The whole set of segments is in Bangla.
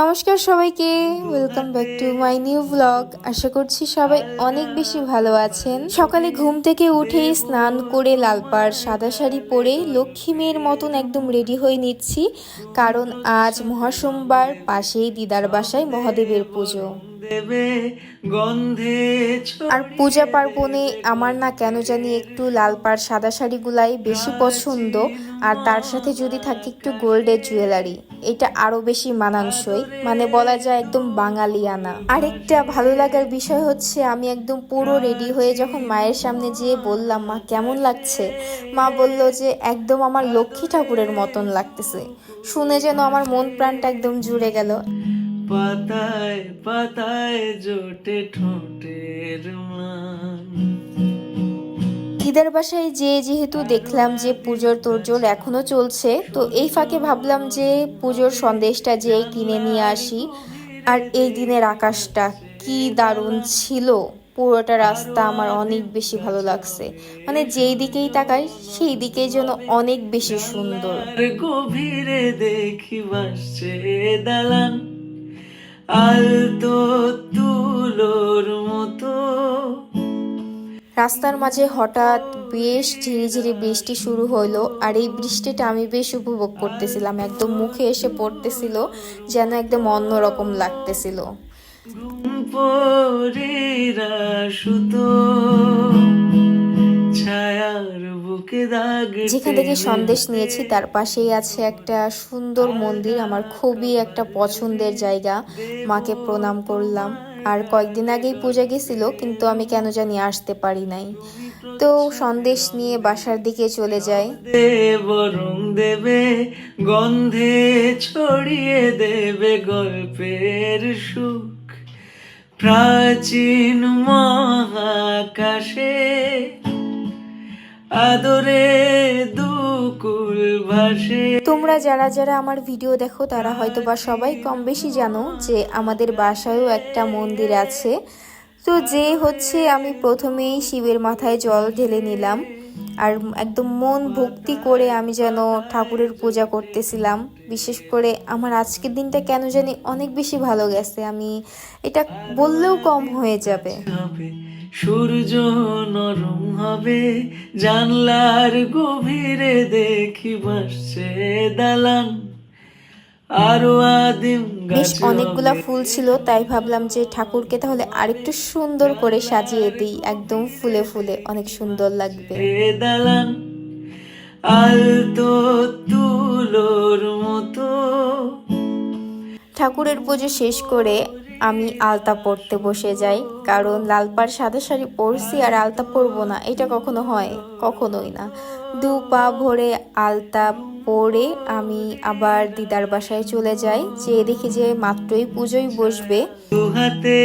নমস্কার সবাইকে welcome back to my new blog আশা করছি সবাই অনেক বেশি ভালো আছেন। সকালে ঘুম থেকে উঠে স্নান করে লাল পাড় সাদা শাড়ি পরে লক্ষ্মী মেয়ের মতন একদম রেডি হয়ে নিচ্ছি কারণ আজ মহাসোমবার পাশেই দিদার বাসায় মহাদেবের পুজো। দেবে গন্ধে আর পূজা পার্বণে আমার না কেন জানি একটু লাল পাড় সাদা শাড়িগুলাই বেশি পছন্দ। আর তার সাথে যদি থাকে একটু গোল্ডের জুয়েলারি। এটা আরও বেশি মানানসই। মানে বলা যায় একদম বাঙালিয়ানা। আরেকটা ভালো লাগার বিষয় হচ্ছে আমি একদম পুরো রেডি হয়ে যখন মায়ের সামনে যেয়ে বললাম মা কেমন লাগছে? মা বলল যে একদম আমার লক্ষ্মী ঠাকুরের মতন লাগতেছে। শুনে যেন আমার মন প্রাণটা একদম জুড়ে গেল। পাতায় পাতায় জোটে ঠোঁটের মান। দিদার বাসায় যে যেহেতু দেখলাম যে পুজোর তোরজোর এখনও চলছে তো এই ফাঁকে ভাবলাম যে পুজোর সন্দেশটা যে কিনে নিয়ে আসি আর এই দিনের আকাশটা কি দারুণ ছিল। পুরোটা রাস্তা আমার অনেক বেশি ভালো লাগছে। মানে যেই দিকেই তাকাই সেই দিকেই যেন অনেক বেশি সুন্দর। গভীরে দেখি ভাসছে দালান। আলতো তুলোর মতো। রাস্তার মাঝে হঠাৎ বেশ ঝিরিঝিরি বৃষ্টি শুরু হলো আর এই বৃষ্টিটা আমি বেশ উপভোগ করতেছিলাম। একদম মুখে এসে পড়তেছিল যেন একদম অন্যরকম লাগতেছিল। পরীরা সুতো যেখান থেকে সন্দেশ নিয়েছি তার পাশেই আছে একটা সুন্দর মন্দির আমার খুবই একটা পছন্দের জায়গা। মাকে প্রণাম করলাম। আর কয়েকদিন আগেই পূজা গেছিল কিন্তু আমি কেন জানি আসতে পারি নাই। তো সন্দেশ নিয়ে বাসার দিকে চলে যাই। বরং দেবে গন্ধে ছড়িয়ে দেবে গল্পের সুখ। প্রাচীন মহাকাশে আদরে দুকুল ভাসে। তোমরা যারা যারা আমার ভিডিও দেখো, তারা হয়তো বা সবাই কম বেশি জানো যে আমাদের বাসায়ও একটা মন্দির আছে। তো যে হচ্ছে আমি প্রথমেই শিবের মাথায় জল ঢেলে নিলাম। আর একদম মন ভক্তি করে আমি যেন ঠাকুরের পূজা করতেছিলাম। বিশেষ করে আমার আজকের দিনটা কেন জানি অনেক বেশি ভালো গেছে। আমি এটা বললেও কম হয়ে যাবে। সূর্য নরম হবে, জানলার গভীরে দেখি বসছে দালান। বেশ অনেকগুলো ফুল ছিল তাই ভাবলাম যে ঠাকুরকে তাহলে আরেকটু সুন্দর করে সাজিয়ে দিই একদম ফুলে ফুলে অনেক সুন্দর লাগবে। দালান আলতো তুলোর মতো। ঠাকুরের পুজো শেষ করে আমি আলতা পরতে বসে যাই কারণ লাল পাড় সাদা শাড়ি পরছি আর আলতা পরবো না। এটা কখনো হয় কখনোই না। দু পা ভরে আলতা পরে আমি আবার দিদার বাসায় চলে যাই যে দেখি যে মাত্রই পুজোই বসবে। দু হাতে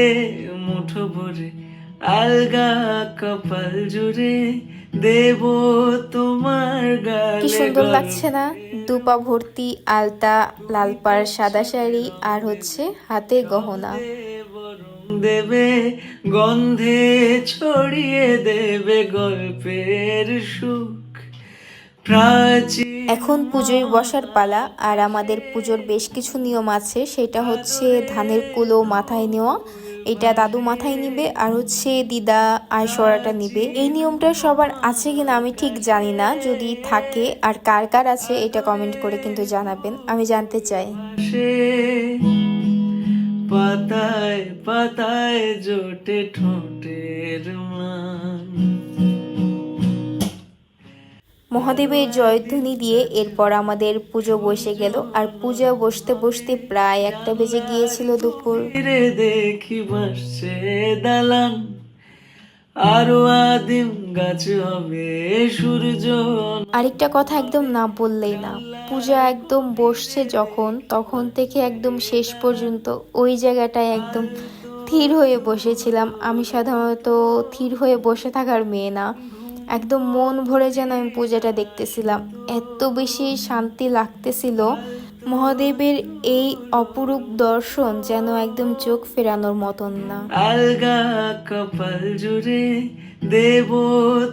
মুঠো ভরে আলগা কপাল জুড়ে দেব তোমার কি সুন্দর লাগছে না? দুপা ভর্তি আলতা লাল পাড় সাদা শাড়ি আর হচ্ছে হাতে গহনা। দেবে গন্ধে ছড়িয়ে দেবে গল্পের সুখ। এখন পুজোয় বসার পালা আর আমাদের পুজোর বেশ কিছু নিয়ম আছে সেটা হচ্ছে ধানের কুলো মাথায় নেওয়া এটা দাদু মাথায় নিবে আর হচ্ছে দিদা আয়সরাটা নিবে। এই নিয়মটা সবার আছে কিনা আমি ঠিক জানি না। যদি থাকে আর কার কার আছে এটা কমেন্ট করে কিন্তু জানাবেন। আমি জানতে চাই। পাতায় পাতায় জোটে ঠোঁটের মান মহাদেবের জয়ধ্বনি দিয়ে এরপর আমাদের পুজো বসে গেল। আর পূজা বসতে বসতে প্রায় একটা বেজে গিয়েছিল দুপুর। দেখি দালান। আরও আদিম গাছ হবে সূর্য। আরেকটা কথা একদম না বললেই না। পূজা একদম বসছে যখন তখন থেকে একদম শেষ পর্যন্ত ওই জায়গাটায় একদম থির হয়ে বসেছিলাম। আমি সাধারণত থির হয়ে বসে থাকার মেয়ে না। একদম মন ভরে যেন আমি পূজাটা দেখতেছিলাম। এত বেশি শান্তি লাগতেছিল, মহাদেবের এই অপরূপ দর্শন যেন একদম চোখ ফেরানোর মতন না। আলগা কপাল জুড়ে দেব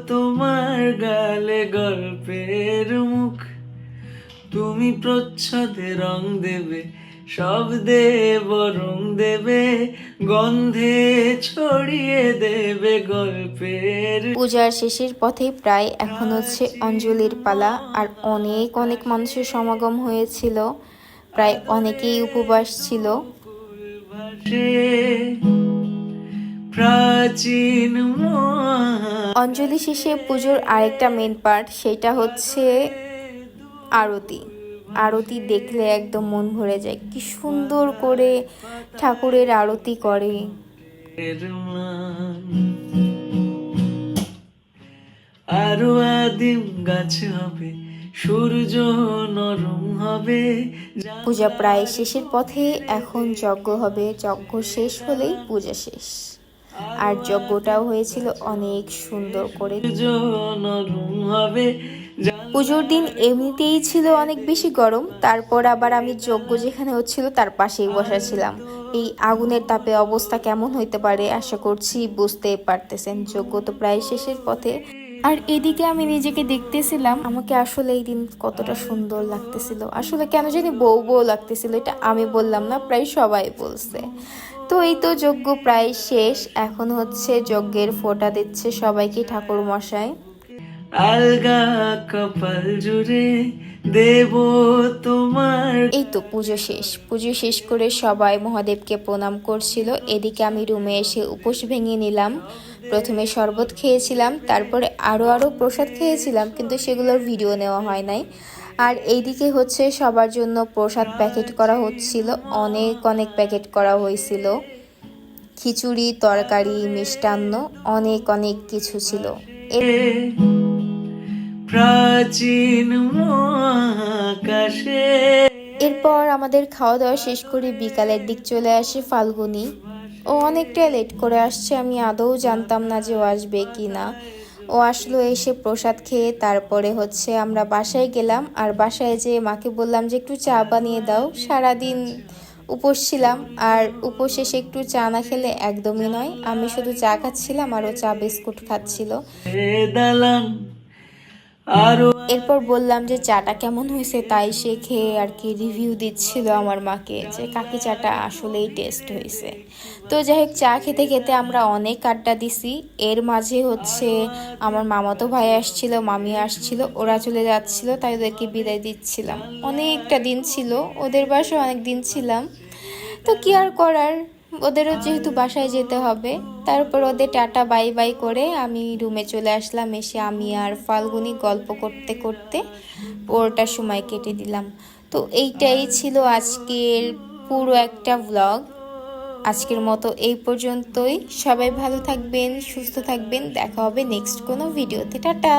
তোমার গালে গল্পের মুখ। তুমি প্রচ্ছদে রং দেবে শব্দে বরং দেবে গন্ধে ছড়িয়ে দেবে গল্পের পূজার শেষের পথে প্রায় এখন হচ্ছে অঞ্জলির পালা আর অনেক অনেক মানুষের সমাগম হয়েছিল। প্রায় অনেকেই উপবাস ছিল। প্রাচীন অঞ্জলি শেষে পুজোর আরেকটা মেন পার্ট সেটা হচ্ছে আরতি। আরতি দেখলে একদম মন ভরে যায়। কি সুন্দর করে ঠাকুরের আরতি করে। আরও আদিম গাছ হবে সূর্য নরম হবে পূজা প্রায় শেষের পথে এখন যজ্ঞ হবে। যজ্ঞ শেষ হলেই পূজা শেষ। আর যজ্ঞটাও হয়েছিল অনেক সুন্দর করে। সূর্য নরম হবে পুজোর দিন এমনিতেই ছিল অনেক বেশি গরম, তারপর আবার আমি যজ্ঞ যেখানে হচ্ছিল তার পাশেই বসা ছিলাম এই আগুনের তাপে অবস্থা কেমন হইতে পারে আশা করছি বুঝতে পারতেছেন, যজ্ঞ তো প্রায় শেষের পথে। আর এদিকে আমি নিজেকে দেখতেছিলাম, আমাকে আসলে এই দিন কতটা সুন্দর লাগতেছিল। আসলে কেন জানি বউ বউ লাগতেছিল, এটা আমি বললাম না, প্রায় সবাই বলছে। তো এই তো যজ্ঞ প্রায় শেষ, এখন হচ্ছে যজ্ঞের ফোঁটা দিচ্ছে সবাইকে ঠাকুর মশাই আলগা কপাল জুড়ে দেব তোমার। এই তো পুজো শেষ। পুজো শেষ করে সবাই মহাদেবকে প্রণাম করছিল। এদিকে আমি রুমে এসে উপোস ভেঙে নিলাম। প্রথমে শরবত খেয়েছিলাম, তারপরে আরও আরও প্রসাদ খেয়েছিলাম, কিন্তু সেগুলোর ভিডিও নেওয়া হয় নাই। আর এইদিকে হচ্ছে সবার জন্য প্রসাদ প্যাকেট করা হচ্ছিল। অনেক অনেক প্যাকেট করা হয়েছিল। খিচুড়ি, তরকারি, মিষ্টান্ন, অনেক অনেক কিছু ছিল। প্রাচীন মহাকাশে। এরপর আমাদের খাওয়া দাওয়া শেষ করে বিকালের দিক চলে আসে ফাল্গুনি। ও অনেকটা লেট করে আসছে আমি আদৌ জানতাম না যে ও আসবে কি না ও আসলো এসে প্রসাদ খেয়ে তারপরে হচ্ছে আমরা বাসায় গেলাম। আর বাসায় যেয়ে মাকে বললাম যে একটু চা বানিয়ে দাও। সারাদিন উপোস ছিলাম। আর উপোস শেষে একটু চা না খেলে একদমই নয়। আমি শুধু চা খাচ্ছিলাম আর ও চা বিস্কুট খাচ্ছিল। এরপর বললাম যে চাটা কেমন হয়েছে তাই সে খেয়ে আর কি রিভিউ দিচ্ছিল আমার মাকে যে কাকি চাটা আসলেই টেস্ট হয়েছে। তো যাই হোক, চা খেতে খেতে আমরা অনেক আড্ডা দিছি। এর মাঝে হচ্ছে আমার মামাতো ভাই আসছিল, মামি আসছিল, ওরা চলে যাচ্ছিল, তাই ওদেরকে বিদায় দিচ্ছিলাম। অনেকটা দিন ছিল, ওদের বাসায় অনেক দিন ছিলাম। তো কি আর করার? ওদেরও যেহেতু বাসায় যেতে হবে তারপর ওদের টাটা, বাই বাই করে আমি রুমে চলে আসলাম। এসে আমি আর ফাল্গুনি গল্প করতে করতে পুরোটা সময় কেটে দিলাম। তো এইটাই ছিল আজকের পুরো একটা ব্লগ আজকের মতো এই পর্যন্তই। সবাই ভালো থাকবেন, সুস্থ থাকবেন। দেখা হবে নেক্সট কোনো ভিডিওতে টাটা!